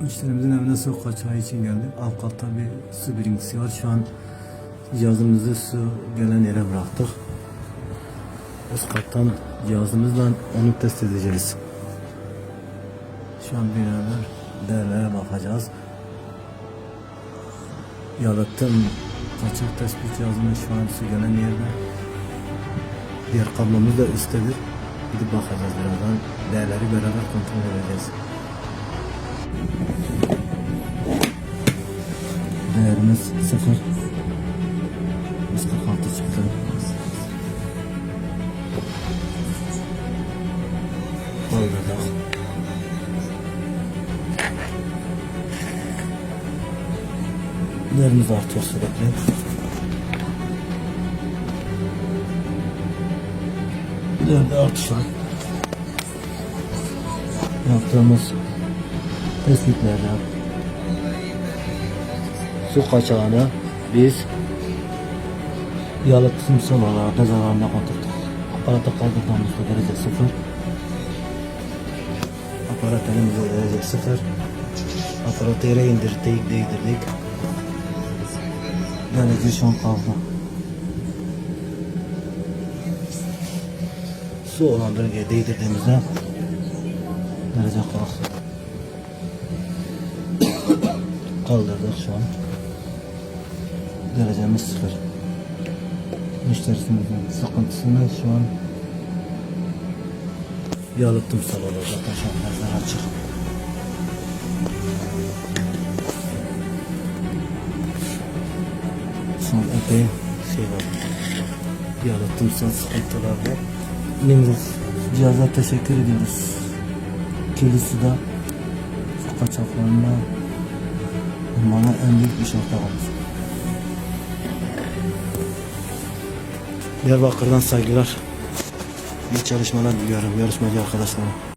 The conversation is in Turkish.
Müşterimizin evine su kaçağı için geldik. Alt katta bir su birikintisi var. Şu an cihazımızı su gelen yere bıraktık. Üst kattan cihazımızla onu test edeceğiz. Şu an beraber değerlere bakacağız. Yalıttım kaçak tespit cihazımız şu an su gelen yerde. Diğer kablomuz da üsttedir. Gidip bakacağız birazdan. Değerleri beraber kontrol edeceğiz. Değerimiz sıfır. 146 çıktı. Kaldırdık. Değerimiz artıyor sürekli. Değerde artış var. Yaptığımız tespitlerle su kaçağını biz yalıtım olarak da zararına kontrol Aparata kaldırdığımızda derece sıfır. Aparat elimizde derece sıfır. Aparatı yere indirdik, değdirdik. Derece şu an kaldı. Su olan bölgeye değdirdiğimizde derece kalktı. Kaldırdık şu an. Derecemiz sıfır. Müşterisimizin sıkıntısını şu an yalıttım salonda zaten şu an mezar açık. An epey şey var. Yalıttım son sıkıntılar var. Nimruf cihaza teşekkür ediyoruz. Kirli suda su kaçaklarına bana en büyük bir şey ortağımız. Diyarbakır'dan saygılar. İyi çalışmalar diliyorum yarışmacı arkadaşlarım.